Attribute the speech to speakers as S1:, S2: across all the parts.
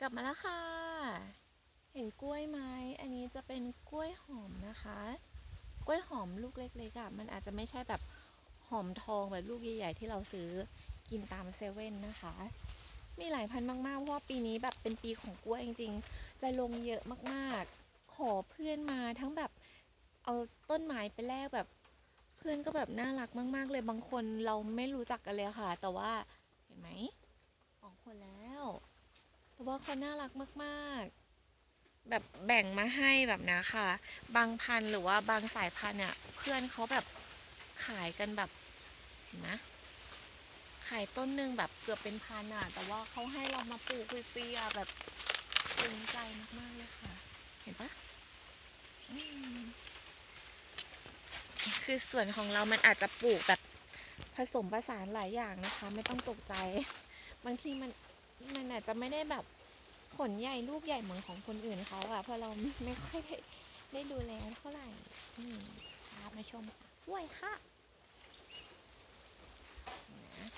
S1: กลับมาแล้วค่ะ เห็นกล้วยไหมอันนี้จะเป็นกล้วยหอมนะคะ กล้วยหอมลูกเล็กๆอะมันอาจจะไม่ใช่แบบหอมทองแบบลูกใหญ่ๆที่เราซื้อกินตามเซเว่นนะคะ มีหลายพันธุ์มากๆเพราะว่าปีนี้แบบเป็นปีของกล้วยจริงๆ จะลงเยอะมากๆ ขอเพื่อนมาทั้งแบบเอาต้นไม้ไปแลกแบบเพื่อนก็แบบน่ารักมาก ๆ เลยบางคนเราไม่รู้จักกันเลยค่ะ แต่ว่าเห็นไหม แต่ว่าเขาน่ารักมากๆ แบบแบ่งมาให้แบบนี้ค่ะ บางพันธุ์หรือว่าบางสายพันธุ์เนี่ยเพื่อนเขาแบบขายกันแบบเห็นไหมขายต้นหนึ่งแบบเกือบเป็นพันอะ แต่ว่าเขาให้เรามาปลูกฟรีๆอะแบบภูมิใจมากๆเลยค่ะ เห็นปะคือส่วนของเรามันอาจจะปลูกแบบผสมผสานหลายอย่างนะคะ ไม่ต้องตกใจ บางทีมัน มันอาจจะไม่ได้แบบผลใหญ่ลูกใหญ่เหมือนของคนอื่นเขาอะเพราะเราไม่ค่อยได้ได้ดูแลเท่าไหร่อืมพามาชมกล้วยค่ะนะ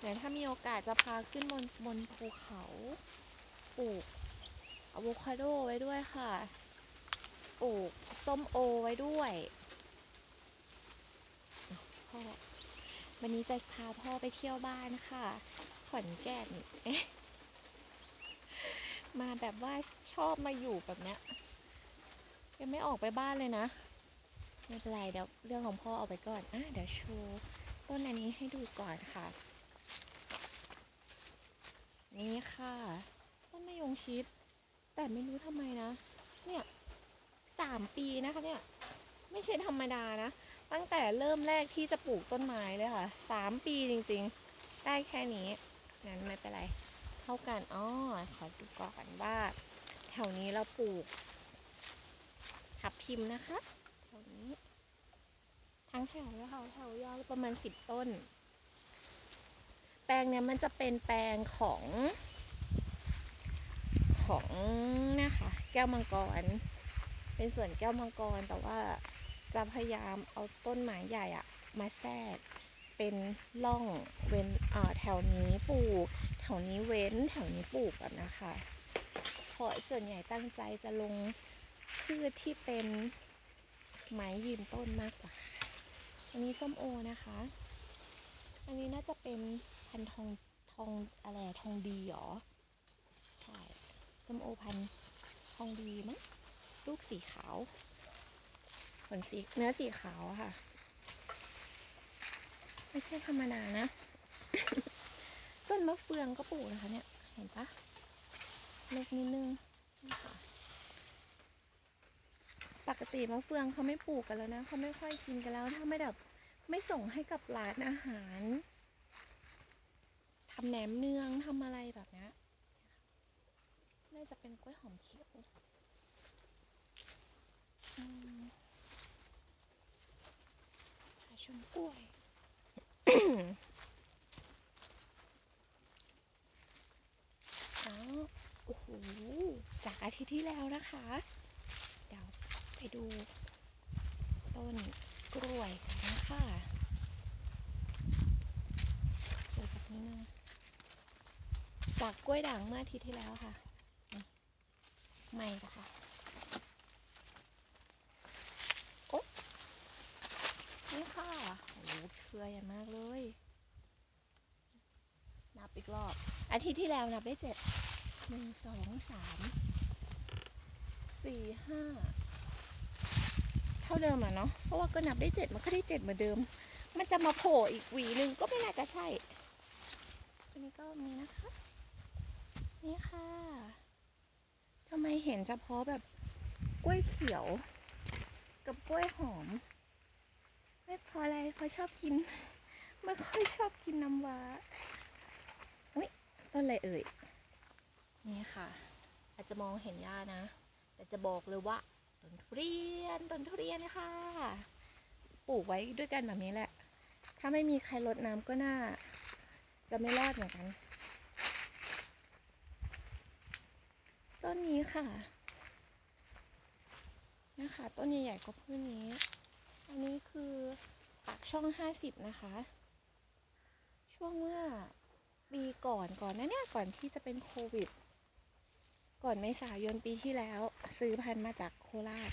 S1: เดี๋ยวถ้ามีโอกาสจะพาขึ้นบนบนภูเขาปลูกอะโวคาโดไว้ด้วยค่ะปลูกส้มโอไว้ด้วยพ่อ วันนี้จะพาพ่อไปเที่ยวบ้านค่ะ ขอนแก่นเอ๊ะมาแบบว่าชอบมาอยู่แบบเนี้ย ยังไม่ออกไปบ้านเลยนะ ไม่เป็นไรเดี๋ยวเรื่องของพ่อเอาไปก่อนอะเดี๋ยวโชว์ต้นอันนี้ให้ดูก่อนค่ะ นี่ค่ะ ต้นมะยงชิด แต่ไม่รู้ทำไมนะ เนี่ยสามปีนะคะเนี่ย ไม่ใช่ธรรมดานะ ตั้งแต่เริ่มแรกที่จะปลูกต้นไม้เลยค่ะสามปีจริงๆ ได้แค่นี้งั้นไม่เป็นไร เท่ากันอ๋อขอดูก่อนว่า แถวนี้เราปลูก ทับทิมนะคะแถวนี้ ทั้งแถวเลยค่ะแถวยาวประมาณสิบต้น แปลงเนี้ยมันจะเป็นแปลงของ ของนะคะ แก้วมังกร เป็นสวนแก้วมังกรแต่ว่า จะพยายามเอาต้นไม้ใหญ่อะมาแทรกเป็นร่องเว้นเอ่อแถวนี้ปลูก แถวนี้เว้นแถวนี้ปลูกแบบนะคะเพราะส่วนใหญ่ตั้งใจจะลงพืชที่เป็นไม้ยืนต้นมากกว่า อันนี้ส้มโอนะคะ อันนี้น่าจะเป็นพันธุ์ทองทองอะไรทองดีเหรอ ใช่ ส้มโอพันธุ์ทองดีมั้งลูกสีขาว ผลสีเนื้อสีขาวอะค่ะ ไม่ใช่ธรรมดานะ ต้นมะเฟืองก็ปลูกนะคะ เนี่ย เห็นปะเล็กนิดนึงนี่ค่ะปกติมะเฟืองเขาไม่ปลูกกันแล้วนะเขาไม่ค่อยกินกันแล้วถ้าไม่แบบไม่ส่งให้กับร้านอาหารทำแหนมเนืองทำอะไรแบบเนี้ยน่าจะเป็นกล้วยหอมเขียวอืมผา ชนกล้วยแล้วโอ้โห จากอาทิตย์ที่แล้วนะคะ เดี๋ยวไปดูต้นกล้วยกันนะคะเจอแบบนี้นึงจากกล้วยด่างเมื่ออาทิตย์ที่แล้วค่ะนี่ไม่ละค่ะ โอ๊ะ นี่ค่ะ โอ้โหเครือใหญ่มากเลย นับอีกรอบ อาทิตย์ที่แล้วนับได้เจ็ด หนึ่งสองสาม สี่ห้า เท่าเดิมอะเนาะ เพราะว่าก็นับได้เจ็ดมันก็ได้เจ็ดเหมือนเดิม มันจะมาโผล่อีกหวีหนึ่งก็ไม่น่าจะใช่ อันนี้ก็มีนะคะ นี่ค่ะทำไมเห็นเฉพาะแบบกล้วยเขียว กับกล้วยหอม ไม่พออะไรเพราชอบกิน ไม่ค่อยชอบกินน้ำว้าอุ้ยต้นอะไรเอ่ย นี่ค่ะ อาจจะมองเห็นยากนะ แต่จะบอกเลยว่าต้นทุเรียนต้นทุเรียนนะคะปลูกไว้ด้วยกันแบบนี้แหละ ถ้าไม่มีใครรดน้ำก็น่า จะไม่รอดเหมือนกัน ต้นนี้ค่ะนะคะต้นใหญ่ๆก็พืชนี้ อันนี้คือปากช่องห้าสิบนะคะ ช่วงเมื่อปีก่อนก่อนนะเนี่ยก่อนที่จะเป็นโควิด ก่อนเมษายนปีที่แล้ว ซื้อพันมาจากโคราช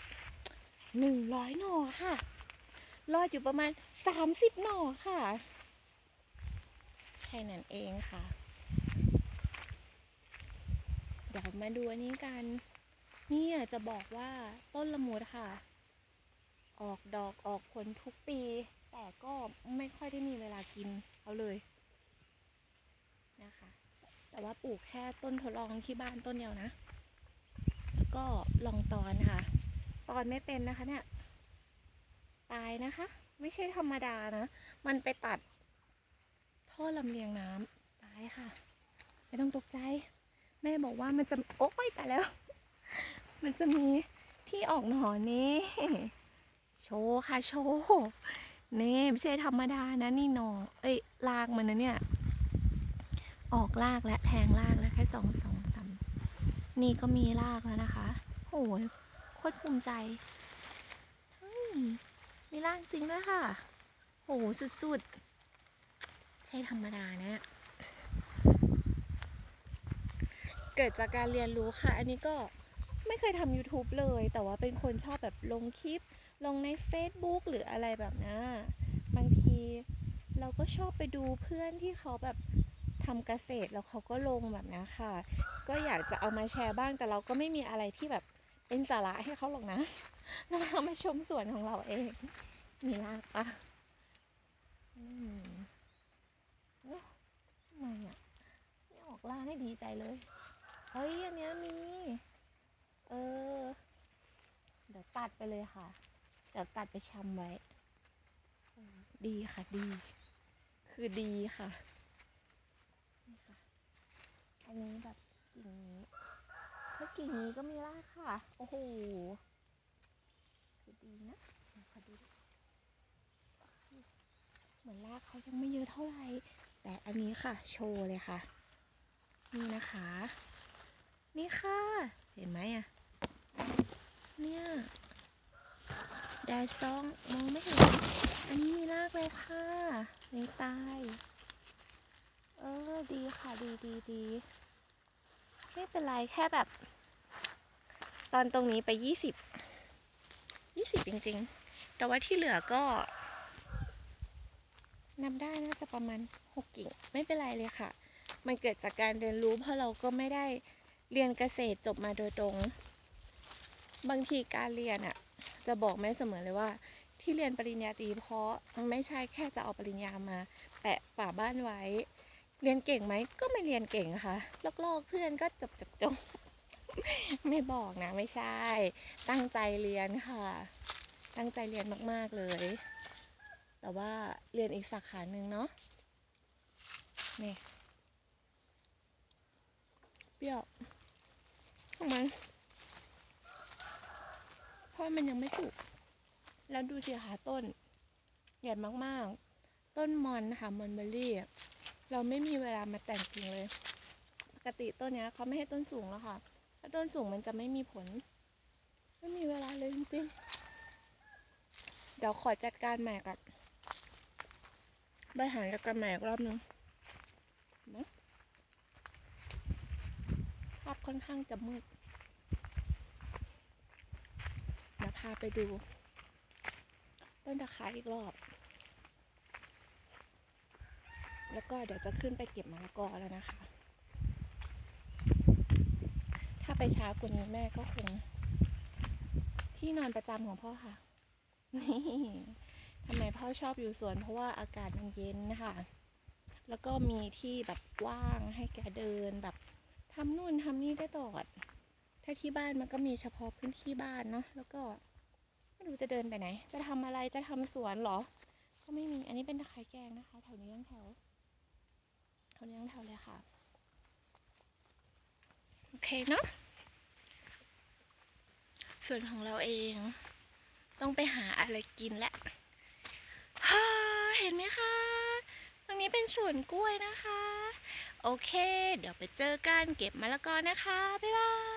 S1: หนึ่งร้อยหน่อค่ะ รอดอยู่ประมาณสามสิบหน่อค่ะ แค่นั้นเองค่ะ เดี๋ยวมาดูอันนี้กัน นี่อยากจะบอกว่าต้นละมุดค่ะ ออกดอกออกผลทุกปี แต่ก็ไม่ค่อยได้มีเวลากินเอาเลยนะคะ แต่ว่าปลูกแค่ต้นทดลองที่บ้านต้นเดียวนะแล้วก็ลองตอนค่ะ ตอนไม่เป็นนะคะเนี่ย ตายนะคะ ไม่ใช่ธรรมดานะ มันไปตัด ท่อลำเลียงน้ำตายค่ะ ไม่ต้องตกใจ แม่บอกว่ามันจะ โอ๊ยตายแล้ว มันจะมีที่ออกหน่อนี่ โชว์ค่ะโชว์นี่ไม่ใช่ธรรมดานะนี่หนอเอ้ยรากมันนะเนี่ย ออกรากและแทงรากแล้วแค่สองสองสามนี่ก็มีรากแล้วนะคะโอ้ยโคตรภูมิใจเฮ้ยมีรากจริงด้วยค่ะโหสุดๆ ใช่ธรรมดานะเกิดจากการเรียนรู้ค่ะ อันนี้ก็ไม่เคยทำ YouTube เลย แต่ว่าเป็นคนชอบแบบลงคลิป ลงใน Facebook หรืออะไรแบบนี้บางทีเราก็ชอบไปดูเพื่อนที่เขาแบบทำเกษตรแล้วเขาก็ลงแบบนี้ค่ะ ก็อยากจะเอามาแชร์บ้างแต่เราก็ไม่มีอะไรที่แบบเป็นสาระให้เขาหรอกนะ เราเอามาชมสวนของเราเอง มีรากปะอืมเอ้าทำไมอะไม่ออกรากให้ดีใจเลย เฮ้ย อันเนี้ยมี เออ เดี๋ยวตัดไปเลยค่ะ เดี๋ยวตัดไปชำไว้ ดีค่ะดี คือดีค่ะนี่ค่ะ อันนี้แบบกิ่งนี้ถ้ากิ่งนี้ก็มีรากค่ะ โอ้โห คือดีนะเดี๋ยวขอดูเหมือนรากเขายังไม่เยอะเท่าไหร่ แต่อันนี้ค่ะ โชว์เลยค่ะ นี่นะคะ นี่ค่ะ เห็นไหมอะ เนี่ย แดดซองมองไม่เห็น อันนี้มีรากแล้วค่ะนี่ตาย เออ ดีค่ะ ดีดีดีไม่เป็นไรแค่แบบ ตอนตรงนี้ไปยี่สิบ ยี่สิบจริง ๆ แต่ว่าที่เหลือก็นำได้น่าจะประมาณหกกิ่ง ไม่เป็นไรเลยค่ะ มันเกิดจากการเรียนรู้เพราะเราก็ไม่ได้เรียนเกษตรจบมาโดยตรง บางทีการเรียนอะ จะบอกแม่เสมอเลยว่า ที่เรียนปริญญาตรีเพราะไม่ใช่แค่จะเอาปริญญามา แปะฝาบ้านไว้ เรียนเก่งไหมก็ไม่เรียนเก่งค่ะลอกๆเพื่อนก็จบจบจบไม่บอกนะไม่ใช่ ตั้งใจเรียนค่ะ ตั้งใจเรียนมากๆเลย แต่ว่าเรียนอีกสาขาหนึ่งเนาะนี่เปรี้ยวทำไม เพราะมันยังไม่สุก แล้วดูสิคะต้น ใหญ่มากๆ ต้นมอนนะคะมอนเบอร์รี่ เราไม่มีเวลามาแต่งกิ่งเลย ปกติต้นเนี้ยเขาไม่ให้ต้นสูงแล้วค่ะ ถ้าต้นสูงมันจะไม่มีผล ไม่มีเวลาเลยจริงๆ เดี๋ยวขอจัดการใหม่กับบริหารจัดการใหม่อีกรอบนึงนะภาพค่อนข้างจะมืด เดี๋ยวพาไปดู ต้นตะไคร้อีกรอบ แล้วก็เดี๋ยวจะขึ้นไปเก็บมะละกอแล้วนะคะ ถ้าไปช้ากว่านี้แม่ก็คง ที่นอนประจำของพ่อค่ะ นี่ทำไมพ่อชอบอยู่สวน เพราะว่าอากาศมันเย็นนะคะ แล้วก็มีที่แบบว่างให้แกเดินแบบทำนู่นทำนี่ได้ตลอด ถ้าที่บ้านมันก็มีเฉพาะพื้นที่บ้านเนาะ แล้วก็ ไม่รู้จะเดินไปไหน จะทำอะไรจะทำสวนเหรอ ก็ไม่มีอันนี้เป็นตะไคร้แกงนะคะแถวนี้ยังแถวแถวนี้ยังแถวเลยค่ะโอเคเนาะส่วนของเราเอง ต้องไปหาอะไรกินแหละเห็นไหมคะ ตรงนี้เป็นสวนกล้วยนะคะ โอเค เดี๋ยวไปเจอกันเก็บมะละกอนะคะ บ๊ายบาย